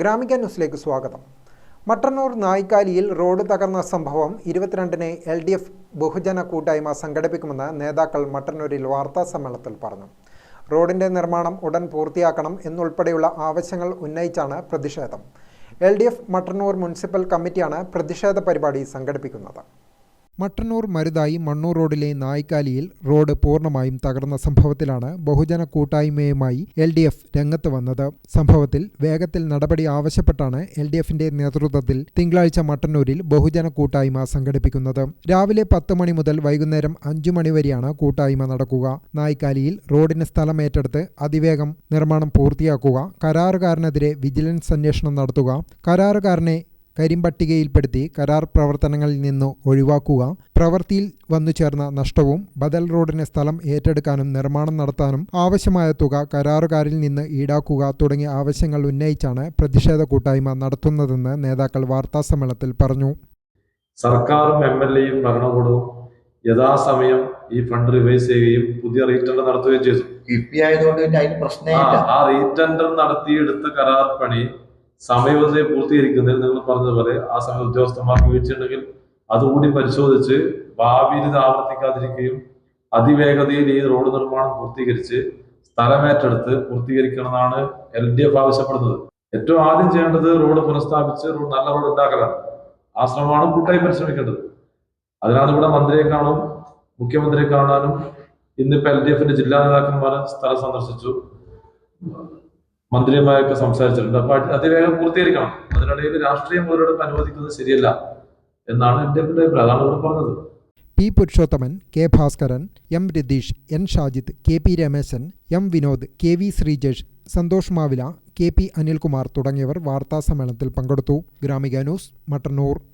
ഗ്രാമിക ന്യൂസിലേക്ക് സ്വാഗതം. മട്ടന്നൂർ നായിക്കാലിയിൽ റോഡ് തകർന്ന സംഭവം ഇരുപത്തിരണ്ടിന് എൽ ഡി എഫ് ബഹുജന കൂട്ടായ്മ സംഘടിപ്പിക്കുമെന്ന് നേതാക്കൾ മട്ടന്നൂരിൽ വാർത്താ സമ്മേളനത്തിൽ പറഞ്ഞു. റോഡിന്റെ നിർമ്മാണം ഉടൻ പൂർത്തിയാക്കണം എന്നുൾപ്പെടെയുള്ള ആവശ്യങ്ങൾ ഉന്നയിച്ചാണ് പ്രതിഷേധം. L D F Mattannur municipal കമ്മിറ്റിയാണ് പ്രതിഷേധ പരിപാടി സംഘടിപ്പിക്കുന്നത്. മട്ടന്നൂർ മരുതായി മണ്ണൂർ റോഡിലെ നായിക്കാലിയിൽ റോഡ് പൂർണമായും തകർന്ന സംഭവത്തിലാണ് ബഹുജന കൂട്ടായ്മയുമായി എൽ ഡി എഫ് രംഗത്ത് വന്നത്. സംഭവത്തിൽ വേഗത്തിൽ നടപടി ആവശ്യപ്പെട്ടാണ് എൽ ഡി എഫിന്റെ നേതൃത്വത്തിൽ തിങ്കളാഴ്ച മട്ടന്നൂരിൽ ബഹുജന കൂട്ടായ്മ സംഘടിപ്പിക്കുന്നത്. രാവിലെ പത്ത് മണി മുതൽ വൈകുന്നേരം അഞ്ചു മണി വരെയാണ് കൂട്ടായ്മ നടക്കുക. നായിക്കാലിയിൽ റോഡിന് സ്ഥലം ഏറ്റെടുത്ത് അതിവേഗം നിർമ്മാണം പൂർത്തിയാക്കുക. കരാറുകാരനെതിരെ വിജിലൻസ് അന്വേഷണം നടത്തുക. കരാറുകാരനെ കരിമ്പട്ടികയിൽപ്പെടുത്തി കരാർ പ്രവർത്തനങ്ങളിൽ നിന്ന് ഒഴിവാക്കുക പ്രവൃത്തിയിൽ വന്നു ചേർന്ന നഷ്ടവും ബദൽ റോഡിന് സ്ഥലം ഏറ്റെടുക്കാനും നിർമ്മാണം നടത്താനും ആവശ്യമായ തുക കരാറുകാരിൽ നിന്ന് ഈടാക്കുക തുടങ്ങിയ ആവശ്യങ്ങൾ ഉന്നയിച്ചാണ് പ്രതിഷേധ കൂട്ടായ്മ നടത്തുന്നതെന്ന് നേതാക്കൾ വാർത്താസമ്മേളനത്തിൽ പറഞ്ഞു. സർക്കാരും എം എൽ എയും ഭരണകൂടവും യഥാസമയം ഈ ഫണ്ട് റിവൈസ് ചെയ്യുകയും പുതിയ റീറ്റൻഡർ നടത്തുകയും ചെയ്തു. ആ റീറ്റൻഡർ നടത്തിയെടുത്ത കരാർ പണി സമയബന്ധത്തിൽ പൂർത്തീകരിക്കുന്നതിൽ നിങ്ങൾ പറഞ്ഞതുപോലെ ആ സമയം ഉദ്യോഗസ്ഥന്മാർക്ക് വീഴ്ചയുണ്ടെങ്കിൽ അതുകൂടി പരിശോധിച്ച് ഭാവിയിൽ ഇത് ആവർത്തിക്കാതിരിക്കുകയും അതിവേഗതയിൽ ഈ റോഡ് നിർമ്മാണം പൂർത്തീകരിച്ച് സ്ഥലമേറ്റെടുത്ത് പൂർത്തീകരിക്കണമെന്നാണ് എൽ ഡി എഫ് ആവശ്യപ്പെടുന്നത്. ഏറ്റവും ആദ്യം ചെയ്യേണ്ടത് റോഡ് പുനഃസ്ഥാപിച്ച് റോഡ് നല്ല റോഡ് ഉണ്ടാക്കലാണ്. ആ ശ്രമമാണ് കൂട്ടായി പരിശ്രമിക്കേണ്ടത്. അതിനാണ് ഇവിടെ മന്ത്രിയെ കാണും മുഖ്യമന്ത്രിയെ കാണാനും ഇന്നിപ്പോ എൽ ഡി എഫിന്റെ ജില്ലാ നേതാക്കന്മാരെ സ്ഥലം സന്ദർശിച്ചു. മന്ത്രിയുമായൊക്കെ സംസാരിച്ചിട്ടുണ്ട്. അപ്പൊ അതിവേഗം പൂർത്തീകരിക്കണം. അതിനിടയിൽ രാഷ്ട്രീയം അവരോട് അനുവദിക്കുന്നത് ശരിയല്ല എന്നാണ് എന്റെ അഭിപ്രായം. അതാണ് ഇവിടെ പറഞ്ഞത്. P Purushothaman K Bhaskaran M Ratheesh N Shajith K P Rameshan M Vinod K V Sreejesh Santhosh Mavila K P Anilkumar തുടങ്ങിയവർ വാർത്താസമ്മേളനത്തിൽ പങ്കെടുത്തു. ഗ്രാമിക ന്യൂസ് മട്ടന്നൂർ.